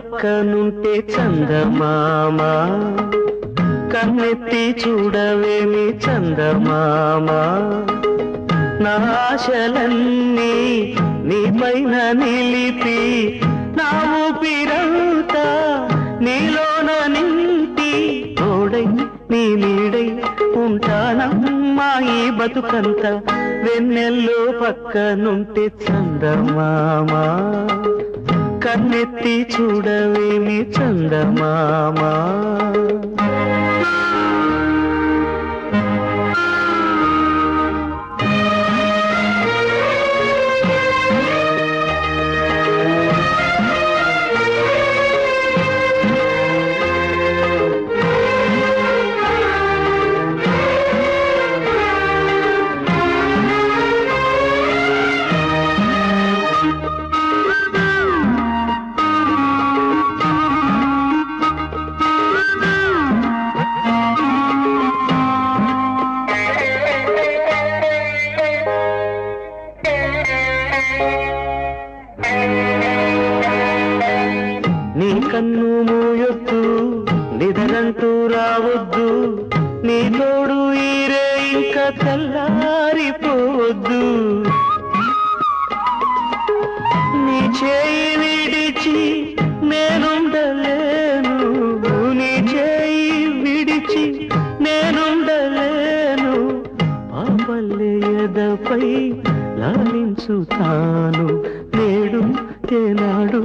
పక్కనుంటే చందమామ కన్నెత్తి చూడవేమి చందమామ. నా ఆశలన్నీ నీ పైన నిలిపి నా ఊపిరంతా నీలోన నింటి తోడై నీ నీడై ఉంటానమ్మా ఈ బతుకంత వెన్నెల్లో పక్కనుంటే చందమామా. కన్నెత్తి చూడవేమి చందమామా. కన్ను మూయొద్దు నిదరంటూ రావద్దు నీ తోడు ఈరే ఇంకా తెల్లారిపోవద్దు. నీ చేయి విడిచి నేనుండలేను నీ చేయి విడిచి నేనుండలేను. పాపల్లే ఎదపై లాలించుతాను నేడు ఏనాడు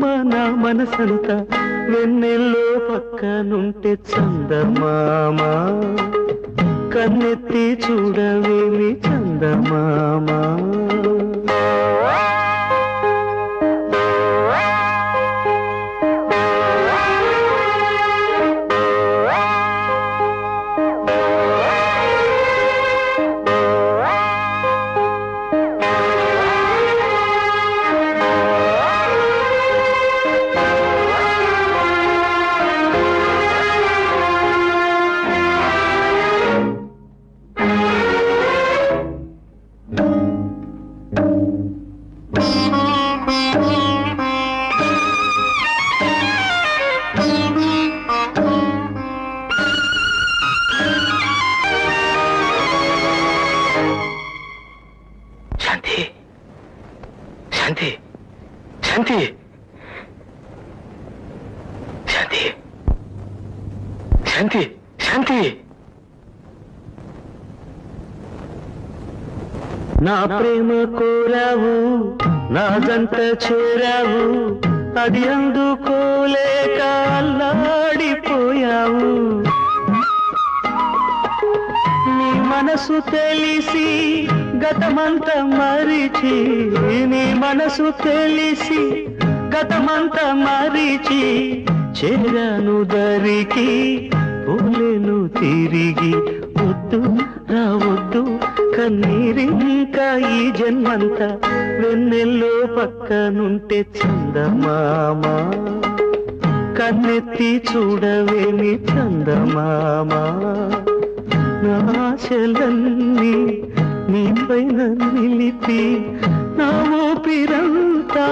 నీవేనమ్మ నా మనసంతా వెన్నెల్లో పక్కనుంటే చందమామ. కన్నెత్తి చూడవేమి చందమామ. శాంతి. శాంతి. శాంతి. శాంతి. నా ప్రేమ కోరావు నా జంట చేరావు అది అందుకోలేక అల్లాడిపోయావు. నీ మనసు తెలిసి గతమంత మరిచి నీ మనసు తెలిసి గతమంత మరిచి చెరను దరికి పోలేను తిరిగి వద్దు రావద్దు కన్నీరింకా ఈ జన్మంతా వెన్నెల్లో పక్కనుంటే చందమామ. కన్నెత్తి చూడవేమి చందమామ. నా ఆశలన్నీ నీ నిలిపి నా ఊపిరంతా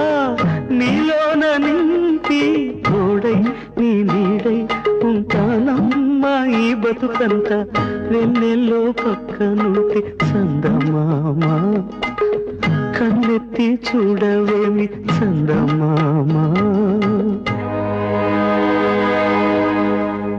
నీలోన నింపి తోడై నీ నీడై ఉంటానమ్మా ఈ బతుకంత. వెన్నెల్లో పక్కనుంటే చందమామ. కన్నెత్తి చూడవేమి చందమామ.